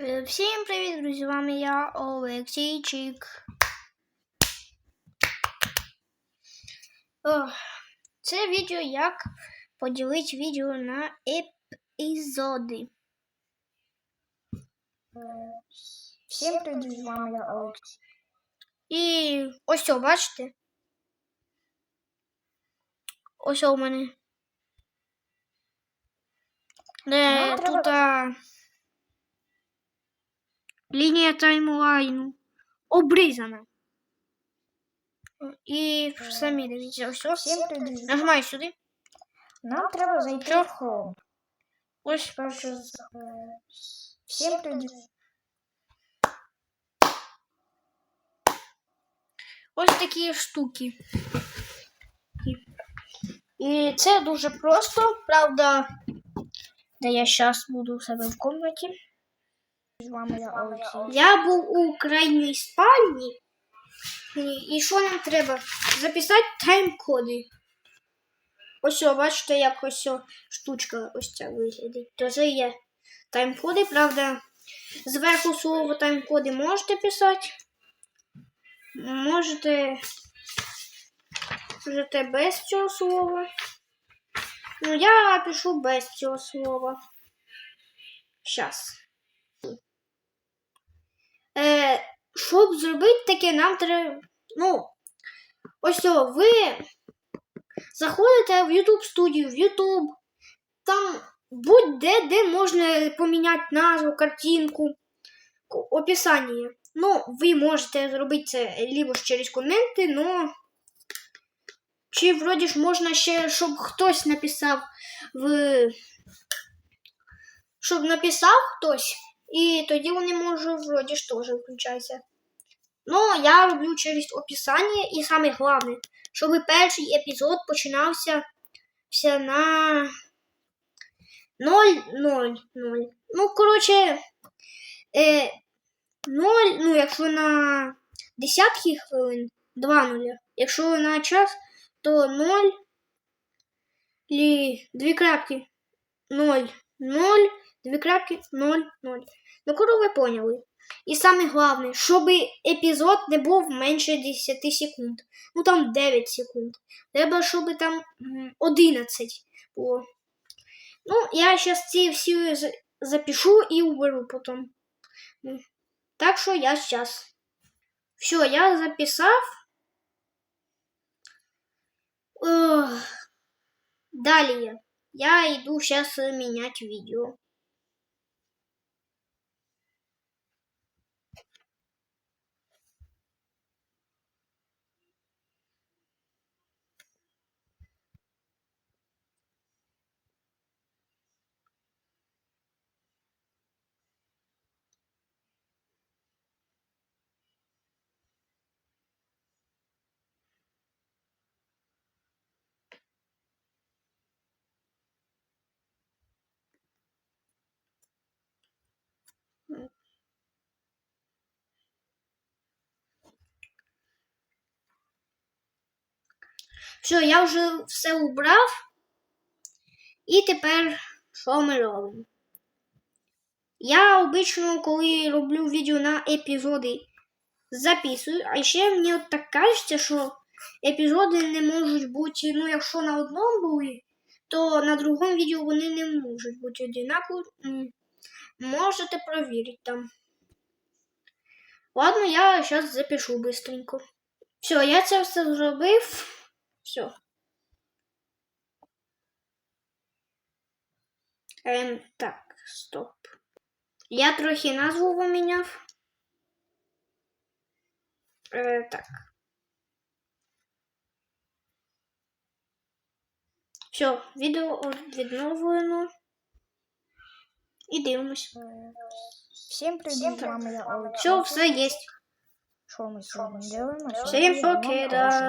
Е, Всім привіт, друзі! З вами я Олексійчик. Це відео як поділити відео на епізоди. Всім привіт, з вами я Олексій. І ось що, бачите? Ось у мене. Де треба- тут а, лінія таймлайну обрізана. І самі дивіться, ось ось. Нажимаю сюди. Нам треба зайти Що? в Chrome. Ось. Перше Всім привіт. Ось такі штуки. І це дуже просто, правда. Де я зараз буду у себе в кімнаті. З вами я Олексій. Я був у крайній спальні. І- що нам треба? Записати тайм-коди. Ось, бачите, як ось штучка ось ця виглядить. То це є тайм-коди, правда. Зверху слово тайм-коди можете писати. Можете. Можете без цього слова. Ну, я пишу без цього слова. Щас. Е, щоб зробити таке, нам треба. Ну, ось о, ви заходите в YouTube студію, в YouTube, там будь-де, де можна поміняти назву, картинку, описання. Ну, ви можете зробити це либо ж через коменти, но. Чи вроді ж можна ще, щоб хтось написав в. Щоб написав хтось. І тоді вони можуть вроді ж теж включатися. Ну, я роблю через описання, і саме головне, щоб перший епізод починався вся на 0-0-0. Ну, коротше, е, 0, ну, якщо на десятки хвилин 2 нуля. Якщо на час, то 0 і 2 крапки 0, 0, Дві крапки 0, 0. Ну, коли ви поняли. І саме головне, щоб епізод не був менше 10 секунд. Ну там 9 секунд. Треба, щоб там 11 було. Ну, я зараз ці всі запишу і уберу потім. Так що я зараз. Все, я записав. Ох. Далі я йду зараз міняти відео. Все, я вже все убрав. І тепер що ми робимо? Я обично, коли роблю відео на епізоди, записую, а ще мені от так кажеться, що епізоди не можуть бути, ну, якщо на одному були, то на другому відео вони не можуть бути однакові. Можете провірити там. Ладно, я зараз запишу быстренько. Все, я це все зробив. Все. Ем, так, стоп. Я трохи назву поміняв. Е, так. Все, відео відновлено. І дивимось. Е, Всім привіт, з вами я Олексій. Все, все є. Що ми сьогодні дивимося? Всім поки, да.